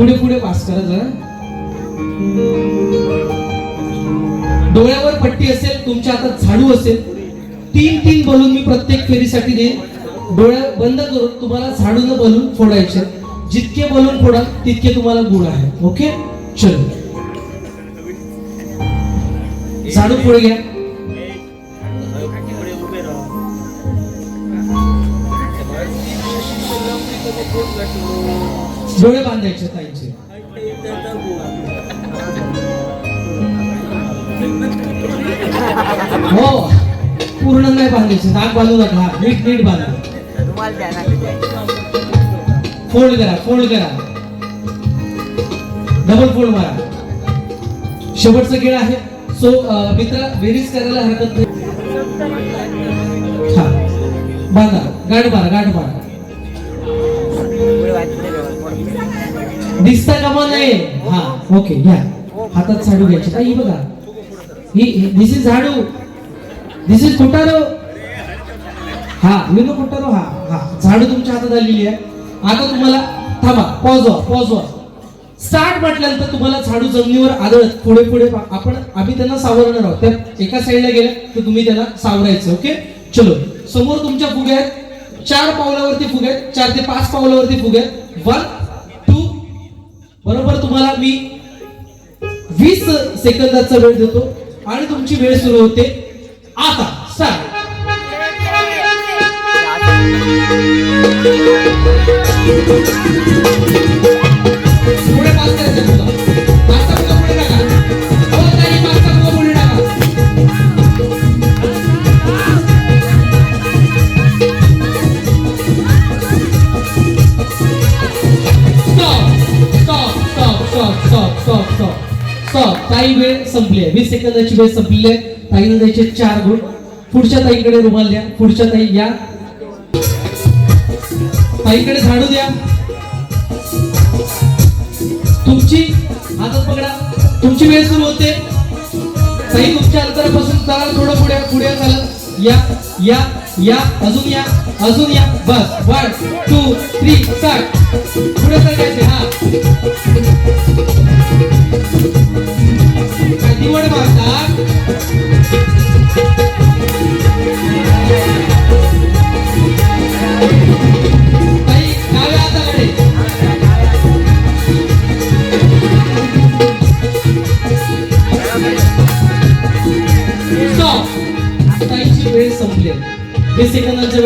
पुढे पुढे पास करायचं डोळ्यावर पट्टी असेल तुमच्या हातात झाडू असेल तीन तीन बलून मी प्रत्येक फेरीसाठी देईन. डोळ्या बंद करून तुम्हाला झाडून बलून फोडायचे. जितके बलून फोडाल तितके तुम्हाला गुण आहे. ओके? चलो. झाडू पुढे घ्या. डोळे बांधायचे ताईचे. हो पूर्ण नाही बांधायचे. नाक बांधू नका. नीट नीट बांधा. फोल्ड करा फोल्ड करा. डबल फोल्ड मारा. शेवटचा खेळ आहे. सो मित्र बेरीज करायला हरकत नाही. हा. बांधा. गाठ मारा गाठ मारा. दिसता कामा नाही हा ओके घ्या. हातात झाडू घ्यायची. ही बघा. ही दिस इज झाडू. दिस इज कुटारो. हा यु नो फुटारो हा हा. झाडू तुमच्या हातात आलेली आहे. आता तुम्हाला थांबा पॉज व्हा पॉज व्हा स्टार्ट म्हटल्यानंतर तुम्हाला झाडू जमिनीवर आदळत पुढे पुढे आपण आम्ही त्यांना सावरणार आहोत. त्या एका साईडला गेले तर तुम्ही त्यांना सावरायचं ओके चलो. समोर तुमच्या फुगे आहेत. चार पावलावरती फुगे आहेत. चार ते पाच पावलावरती फुगे आहेत. वन बरोबर तुम्हाला मी वीस सेकंदाचा वेळ देतो आणि तुमची वेळ सुरू होते. आता स्टार्ट स्टॉप स्टॉप ताई वेळ संपली आहे. वीस सेकंदाची वेळ संपली आहे. ताईला द्यायचे चार गुण. पुढच्या ताईकडे रुमाल द्या. पुढच्या ताई या. ताईकडे झाडू द्या. तुमची हातात पकडा. तुमची वेळ सुरू होते. ताई तुमच्या अंतरापासून चला थोडं पुढे पुढे चालत या या या अजून या अजून या. बस वन टू थ्री स्टार्ट. पुढे सरकायचे हा.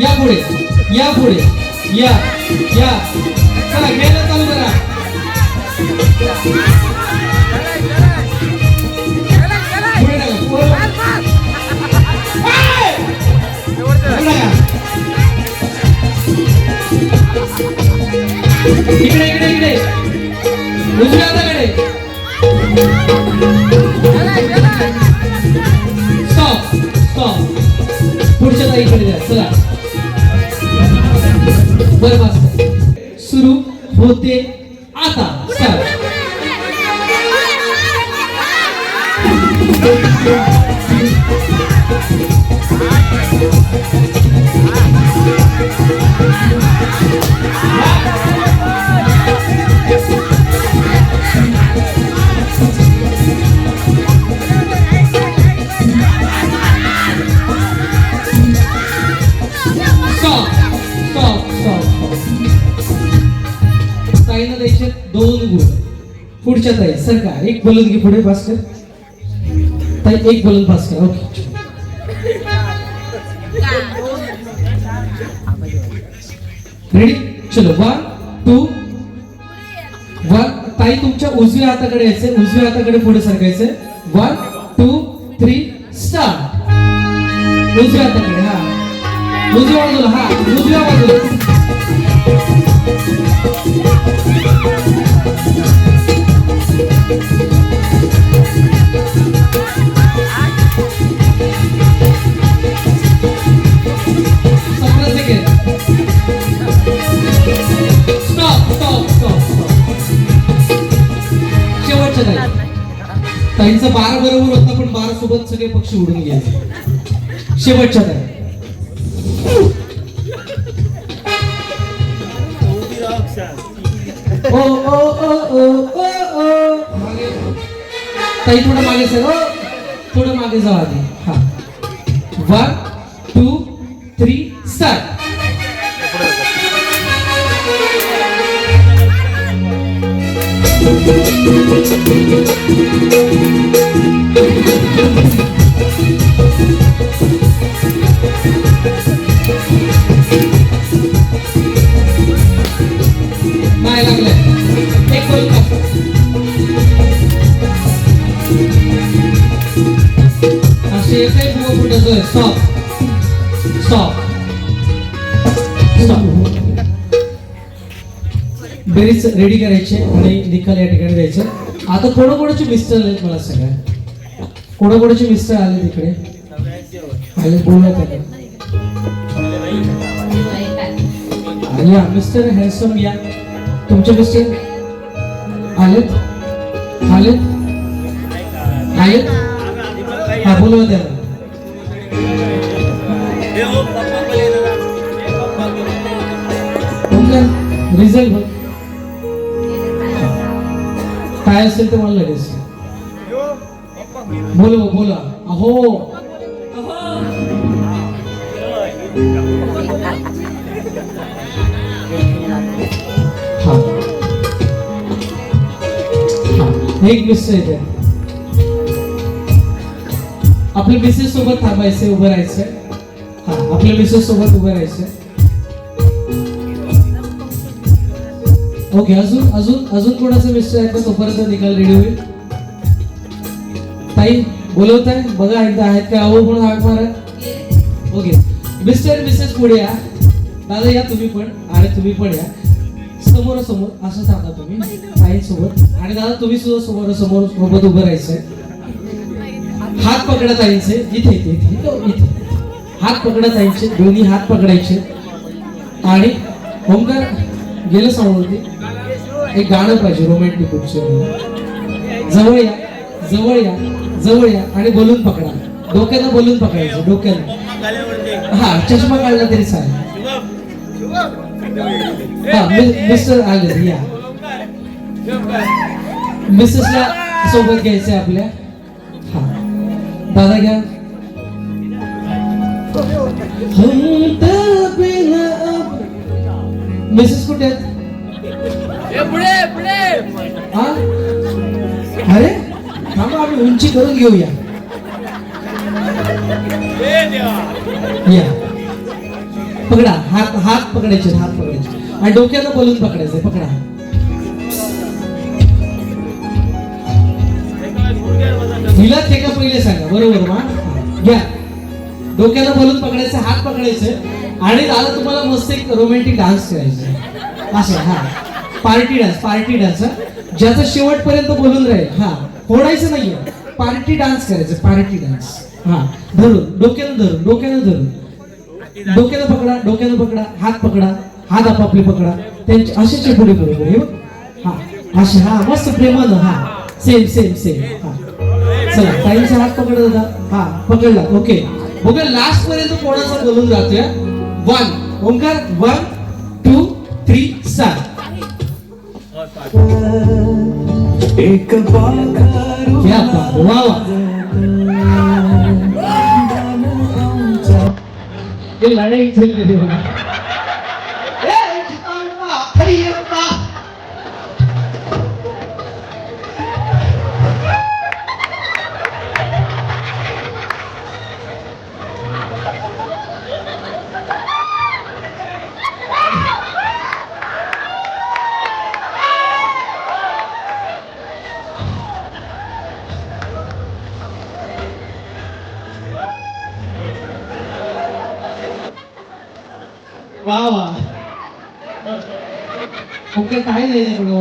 या पुढे या पुढे या या. चला गेलं चालू करा. पुढे टाका, पुढे इकडे इकडे इकडे. उजव्या हाताकडे. स्टॉप स्टॉप पुढच्या ताईकडे द्या चला. बरं बस सुरू होते आता. पुढच्या सर सरका एक बलून घे पुढे पास कर ताई एक बलून पास कर ओके. रेडी चलो वन टू वन ताई तुमच्या उजव्या हाताकडे यायचे उजव्या हाताकडे पुढे सरकायचे वन टू थ्री स्टार्ट उजव्या हाताकडे हा. उजव्या बाजूला हा. उजव्या बाजूला. ताईंचं बारा बरोबर होता पण बारा सोबत सगळे पक्षी उडून गेले. शेवटच्या ताई. ओ ओ ओ ओ ओ ओ. ताई थोडं मागे सर. थोडं मागे जाऊ आधी. हा. One two three start you. असे काही बुवा फुटतोय स्टॉप स्टॉप स्टॉप बेरीज रेडी करायचे आणि निकाल या ठिकाणी द्यायचे. आता कोणाकोणाचे मिस्टर आलेत मला सगळ्या कोणाकोणाचे मिस्टर आले तिकडे आले बोलत आहे आणि या मिस्टर हॅन्सम या. तुमचे मिस्टर आलेत? आलेत? आलेत? हा बोलवा त्याला रिझल्ट बघ. काय असेल ते मला लगेच बोलवा बोला अहो. हा. हा. एक मिस्टर येते आपल्या मिसेस सोबत थांबायचे उभं राहायचंय. हा आपल्या मिसेस सोबत उभं राहायचंय. ओके अजून अजून अजून कोणाचं मिस्टर आहे का? तोपर्यंत निकाल रेडी होईल. ताई बोलवत आहे बघा एकदा आहेत का? अहो म्हणून हाक मारा ओके मिस्टर मिसेस पुढे या. दादा या तुम्ही पण आणि तुम्ही पण या. समोरासमोर समोर असं सांगा तुम्ही ताई सोबत आणि दादा तुम्ही सुद्धा समोरासमोर समोर सोबत उभं राहायचंय. हात पकडत जायचे इथे इथे इथे इथे हात पकडत जायचे दोन्ही हात पकडायचे. आणि ओंकार गेलं समोरती. एक गाणं पाहिजे रोमॅन्टिक जवळ या जवळ या जवळ या आणि बोलून पकडा. डोक्यानं बोलून पकडायचं डोक्यानं. हा चष्मा काढला तरी चालेल. हा मिस्टर आले या. मिसेसला सोबत घ्यायचं आपल्या. हा. दादा घ्या मिसेस कुठे आहेत? हा? अरे थांबा आम्ही उंची करून घेऊया. या. पकडा हात हात पकडायचे हात पकडायचे. आणि डोक्यानं बोलून पकडायचे पकडा. हिला ते का पहिले सांगा? बरोबर मा? घ्या. डोक्याला बोलून पकडायचं हात पकडायचे. आणि दादा तुम्हाला मस्त एक रोमॅन्टिक डान्स करायचा असं हा. पार्टी डान्स पार्टी डान्स ज्याचा शेवटपर्यंत बोलून राहील हा. होडायचं नाहीये. पार्टी डान्स करायचं पार्टी डान्स हा. धरून डोक्यानं धरून डोक्यानं धरून. डोक्यानं पकडा डोक्यानं पकडा हात पकडा हात आपापले पकडा. त्यांचे असे चेपुडे बरोबर? हा. असे हा मस्त प्रेमानं हा. सेम सेम सेम हा. चला ताईंचा हात पकडा दादा हा पकडला ओके. बघा लास्ट पर्यंत कोणाचा बोलून जातोय? One Omkar one two three start एक वा हे लढाई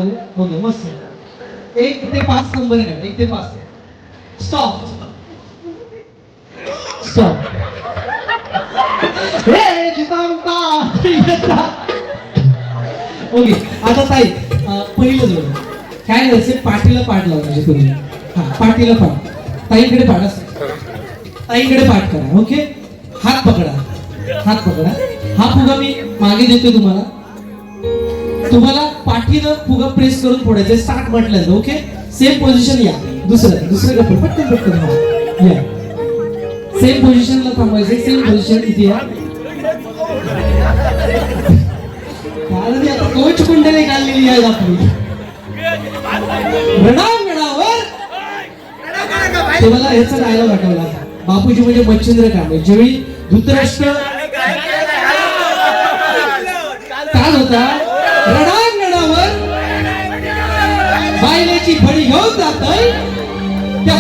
नाही मस्त एक ते पाच नंबर येणार एक ते पाच. स्टॉप स्टॉप हे ओके आता ताई पहिलं जोड काय करायचं पाठीला पाठ लावायची म्हणजे तुम्ही. हा पाठीला पाठ. ताईकडे पाठ असेल ताईकडे पाठ करा ओके हात पकडा. हात पकडा. हा फुगा मी मागे देतो तुम्हाला. तुम्हाला पाठीनं फुगा प्रेस करून फोडायचं. स्टार्ट म्हटलं ओके सेम पोझिशन या. दुसरं दुसरं कपडे पटकन पटकन हा. या. सेम पोझिशनला थांबायचं. सेम पोझिशन इथे या. कारण ती आता कोच कुंडले घाललेली आहे आपली. रणांगणावर तुम्हाला ह्याचा डायलॉग आठवला बापूजी म्हणजे मच्छिंद्र कांबळे. ज्यावेळी धृतराष्ट्र. काल होता.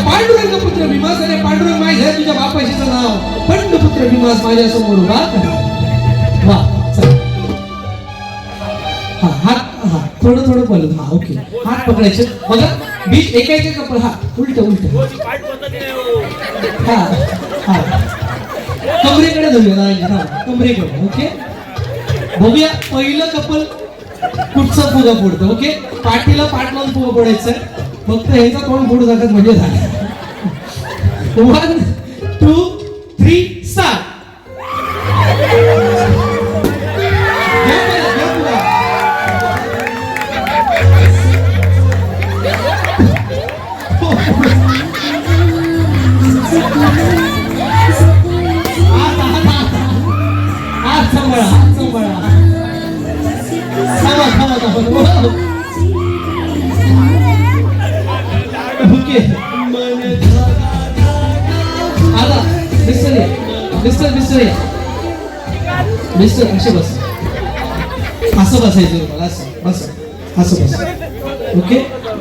पांडुरंग पुत्र भीमास अरे पांडुरंग आहे तुझ्या बापाशीचं नाव. पंडपुत्र भीमास माझ्यासमोर उभा वा हा हात हा थोडं थोडं बोलत हा ओके. हात पकडायचे. बघा बीच एकायचे एका कपड हा उलट उलट. हा हा. कमरेकडे धरूया ना हा कमरेकडे ओके. बघूया पहिलं कपल कुठचं फुगा फोडतं ओके? पाठीला पाठ लावून फुगा फोडायचं फक्त ह्याचा तोंड फोडू जातात म्हणजे झालं. मिस्टर ये मिस्टर मिस्टर ये मिस्टर असे बस असं बसायचं तुम्हाला असं बस असं बस ओके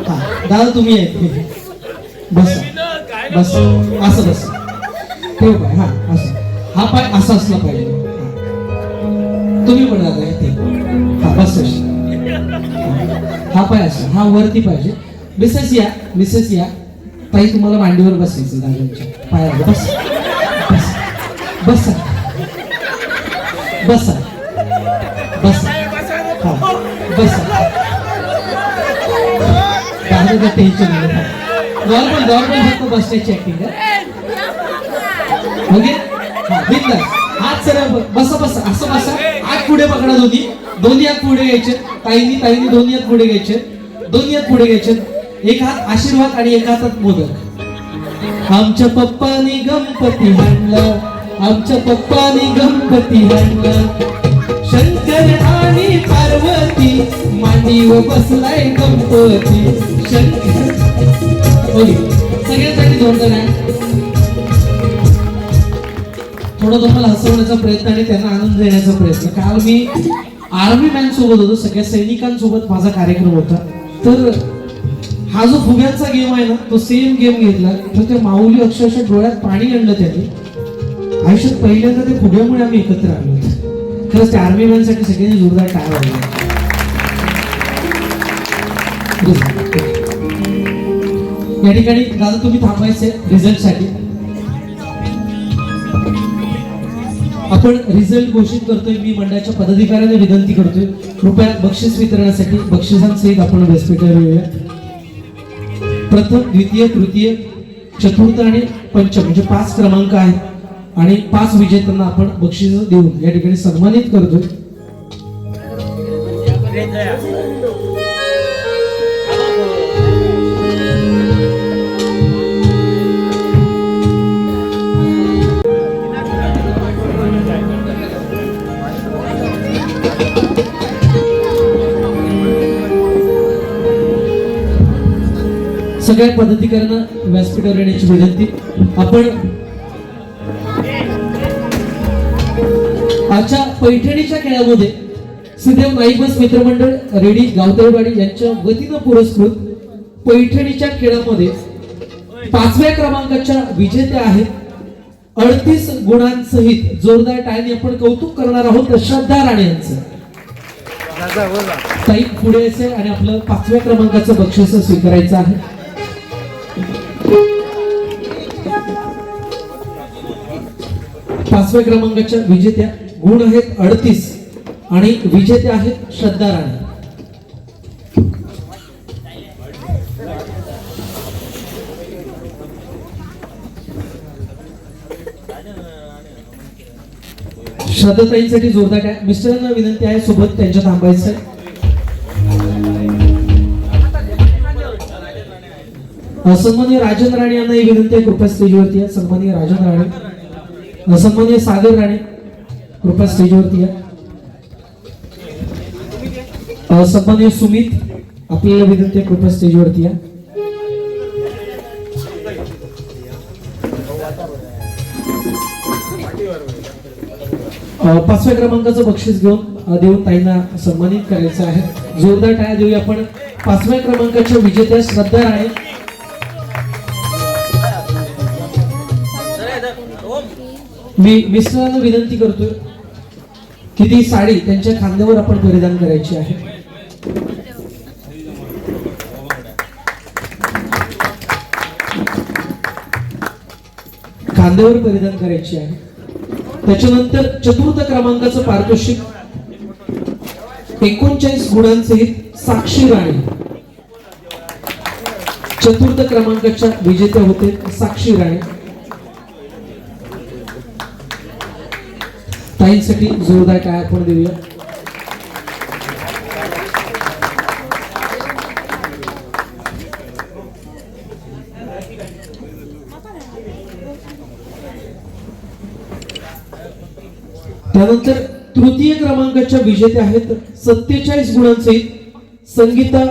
हा दादा तुम्ही आहे बस बस असं बस ठेव पाय हा असं हा पाय असा असला पाहिजे तुम्ही पण दादा ते हा बस हा पाय असा हा वरती पाहिजे मिसेस या मिसेस या ताई तुम्हाला मांडीवर बसायचं दादांच्या पायावर बस बसा. बसा. बसा. हा. बसा. दादाचं टेन्शन नॉर्मल नॉर्मल फक्त बसण्याची ऍक्टिंग ओके हा. बिंदास हात सरळ ब- बसा बसा. असं बसा. हात पुढे पकडा दोन्ही. दोन्ही हात पुढे घ्यायचे. ताईनी ताईनी दोन्ही हात पुढे घ्यायचे. दोन्ही हात पुढे घ्यायचे. एक हात आशीर्वाद आणि एक हातात मोदक. आमच्या पप्पानी गणपती म्हणलं. आमच्या पप्पानी गणपती आणला शंकर आणि पार्वती मांडीवर बसलाय गणपती. शंकर. सगळ्यांसाठी जोरदार आहे. थोडं तुम्हाला हसवण्याचा प्रयत्न आणि त्यांना आनंद देण्याचा प्रयत्न. काल मी आर्मी मॅन सोबत होतो सगळ्या सैनिकांसोबत माझा कार्यक्रम होता. तर हा जो फुग्यांचा गेम आहे ना तो सेम गेम घेतला. तर त्या माऊली अक्षरशः डोळ्यात पाणी आणलं त्यांनी. आयुष्यात पहिल्यांदा ते फुग्यामुळे आम्ही एकत्र आलो होतो. खरंच त्या आर्मी मॅनसाठी सगळ्यांनी जोरदार टाळ वाजले या ठिकाणी दादा तुम्ही थांबायचे रिझल्टसाठी आपण रिझल्ट घोषित करतोय मी मंडळाच्या पदाधिकाऱ्यांना विनंती करतोय. कृपया बक्षीस वितरणासाठी बक्षिसांसहित आपण व्यासपीठावर येऊया. प्रथम द्वितीय तृतीय चतुर्थ आणि पंचम म्हणजे पाच क्रमांक आहेत. आणि पाच विजेत्यांना आपण बक्षीस देऊन या ठिकाणी सन्मानित करतोय. सगळ्या पदाधिकाऱ्यांना व्यासपीठावर येण्याची विनंती. आपण आजच्या पैठणीच्या खेळामध्ये श्रीदेव नाईकबस मित्रमंडळ रेडी गावतळवाडी यांच्या वतीनं पुरस्कृत पैठणीच्या खेळामध्ये पाचव्या क्रमांकाच्या विजेत्या आहेत. अडतीस गुणांसहित जोरदार टाळ्याने आपण कौतुक करणार आहोत श्रद्धा राणे यांचं. ताई पुढे यायचंय आणि आपलं पाचव्या क्रमांकाचं बक्षीस स्वीकारायचं आहे. पाचव्या क्रमांकाच्या विजेत्या गुण आहेत अडतीस आणि विजेते आहेत श्रद्धा राणे. श्रद्धाताईंसाठी जोरदार काय मिस्टरांना विनंती आहे सोबत त्यांच्या थांबायचं असन्मान्य राजन राणे यांना ही विनंती आहे कृपया स्टेजवरती आहे सन्मान्य राजन राणे. असन्मान्य सागर राणे. कृपया स्टेजवरती या. संबंधित सुमित आपल्याला विनंती आहे कृपया स्टेजवरती या. पाचव्या क्रमांकाचं बक्षीस घेऊन देऊन ताईंना सन्मानित करायचं आहे. जोरदार टाळ्या देऊया आपण. पाचव्या क्रमांकाच्या विजेत्या श्रद्धा राणे. मी मिस्टरांना विनंती करतोय. की ती साडी त्यांच्या खांद्यावर आपण परिधान करायची आहे. खांद्यावर परिधान करायची आहे. त्याच्यानंतर चतुर्थ क्रमांकाचं पारितोषिक. एकोणचाळीस गुणांसहित साक्षी राणी. चतुर्थ क्रमांकाच्या विजेत्या होते साक्षी राणे. ताईंसाठी जोरदार काय आपण देऊया. त्यानंतर तृतीय क्रमांकाच्या विजेत्या आहेत सत्तेचाळीस गुणांसहित संगीता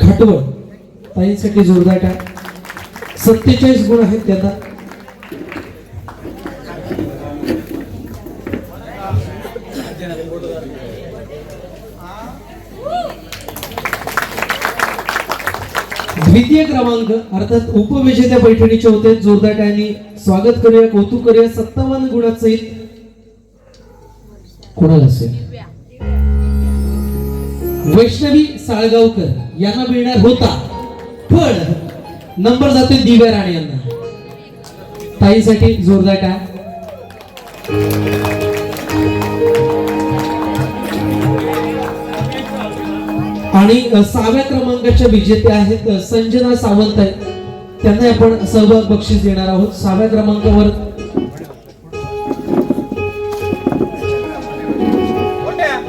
खाटवळ. ताईंसाठी जोरदार काय? सत्तेचाळीस गुण आहेत त्यांना. द्वितीय क्रमांक अर्थात उपविजेत्या पैठणीचे होते जोरदार टाळ्यांनी स्वागत करूया कौतुक करूया. सत्तावन्न गुणासहित कोणाला असेल? वैष्णवी साळगावकर यांना मिळणार होता. पण नंबर जातोय दिव्या राणे यांना. ताईसाठी जोरदार टाळ आणि सहाव्या क्रमांकाच्या विजेते आहेत संजना सावंत आहेत. त्यांना आपण सहभाग बक्षीस देणार आहोत. सहाव्या क्रमांकावर.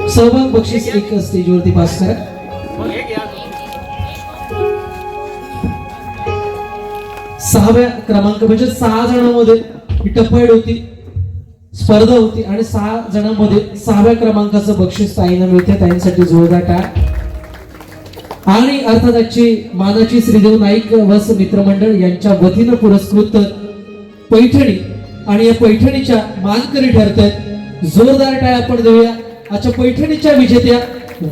सहभाग बक्षीस एक स्टेजवरती पास करा. सहाव्या क्रमांक म्हणजे सहा जणांमध्ये ही टफाईट होती स्पर्धा होती आणि सहा जणांमध्ये सहाव्या क्रमांकाचं बक्षीस ताईंना मिळते. ताईंसाठी जोरदार टाळ. आणि अर्थात आजची मानाची श्रीदेव नाईक वस मित्रमंडळ यांच्या वतीनं पुरस्कृत पैठणी आणि या पैठणीच्या मानकरी ठरत आहेत जोरदार टाळ आपण देऊया. आजच्या पैठणीच्या विजेत्या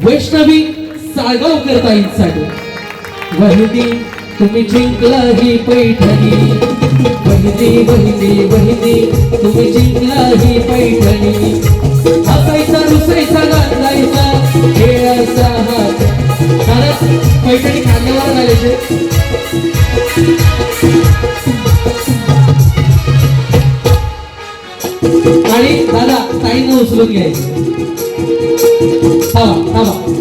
वैष्णवी साळगावकर ताईंसाठी वहिनी तुम्ही जिंकला ही पैठणी. वहिनी वहिनी वहिनी तुम्ही जिंकला ही पैठणी. हसायचा दुसरीचा गाजायचा खेळायचा हा. खरंच पैठणी खांद्यावर घालायचे आणि दादा ताईनं उचलून घ्यायचं. थांबा थांबा.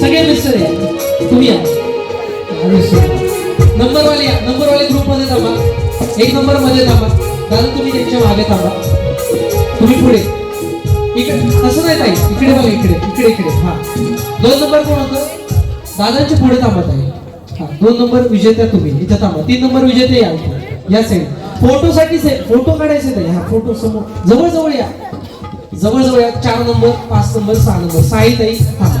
सगळे मिस्टर आहे तुम्ही या. नंबर वाले या. नंबर वाले ग्रुपमध्ये थांबा. एक नंबरमध्ये थांबा. दादा तुम्ही त्यांच्या मागे थांबा. तुम्ही पुढे. इकडे असं नाही ताई. इकडे बघा इकडे इकडे इकडे. हा. दोन नंबर कोण होतं? दादांच्या पुढे थांबत आहे. हा दोन नंबर विजेत्या तुम्ही. इथे थांबा. तीन नंबर विजेते या इथे. या साईड फोटोसाठी फोटो काढायचे नाही. हा फोटो समोर. जवळजवळ या. जवळजवळ या. चार नंबर पाच नंबर सहा नंबर. साई ताई. थांबा.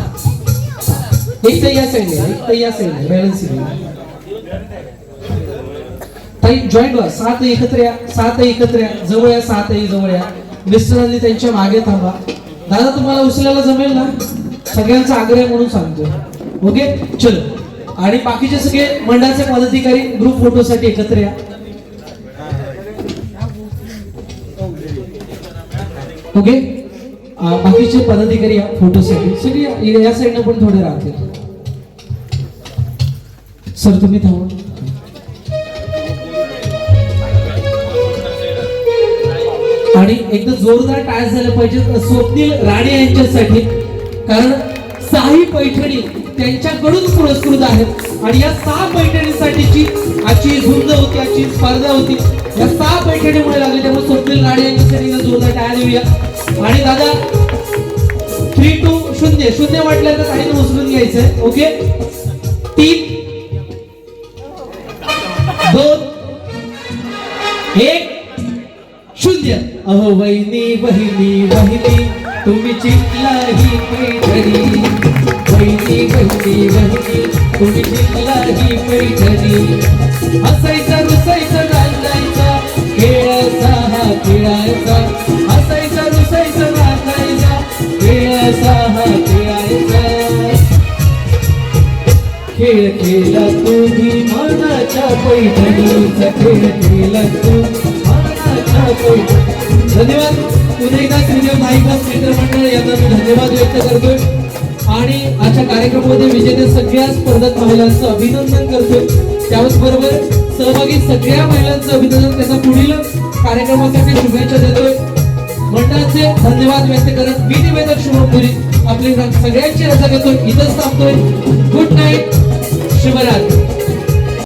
एक ताई या साईड एक ताई या साईड बॅलन्स ताई जॉईंट व्हा सात एकत्र या. सात एकत्र या. जवळ या सात जवळ या. मिस्टरांनी त्यांच्या मागे थांबा. दादा तुम्हाला उचलायला जमेल ना? सगळ्यांचा आग्रह म्हणून सांगतो ओके चल. आणि बाकीचे सगळे मंडळाचे पदाधिकारी ग्रुप फोटोसाठी एकत्र या. ओके बाकीचे पदाधिकारी या फोटोसाठी सगळी या- या साईडनं पण थोडे राहतील. सर तुम्ही थांबा. आणि एकदा जोरदार टाळ झालं पाहिजे. स्वप्नील राणे यांच्यासाठी. कारण साही पैठणी त्यांच्याकडून पुरस्कृत आहेत. आणि या सहा पैठणीसाठीची आजची झुंज होती आजची स्पर्धा होती. या सहा पैठणीमुळे लागली. त्यामुळे स्वप्नील राणे यांच्यासाठी जोरदार टाळ्या देऊया. आणि दादा थ्री टू शून्य. शून्य म्हटलं तर काही उचलून घ्यायचंय. ओके तीन अहो वहिनी वहिनी वहिनी तुम्ही चिकलाही पैठणी. वहिनी वहिनी वहिनी तुम्ही चिकलाही पैठणी. हसायचा रुसायचा नाचायचा खेळायचा हा खेळायचा. हसायचा रुसायचा नाचायचा खेळायचा हा खेळायचा. खेळ खेळला तुम्ही मनाच्या पैठणीचा खेळ खेळला तू मनाच्या पैठणी धन्यवाद. पुन्हा एकदा श्रीदेव नाईकास मित्रमंडळ यांना मी धन्यवाद व्यक्त करतोय. आणि आजच्या कार्यक्रमामध्ये विजेत्या सगळ्या स्पर्धक महिलांचं अभिनंदन करतोय. त्याचबरोबर सहभागी सगळ्या महिलांचं अभिनंदन त्यांना पुढील कार्यक्रमासाठी शुभेच्छा देतोय. मंडळाचे धन्यवाद व्यक्त करत मी निवेदक शुभपुरी आपली सगळ्यांची रजा घेतो इथंच थांबतोय. Good night Shivratri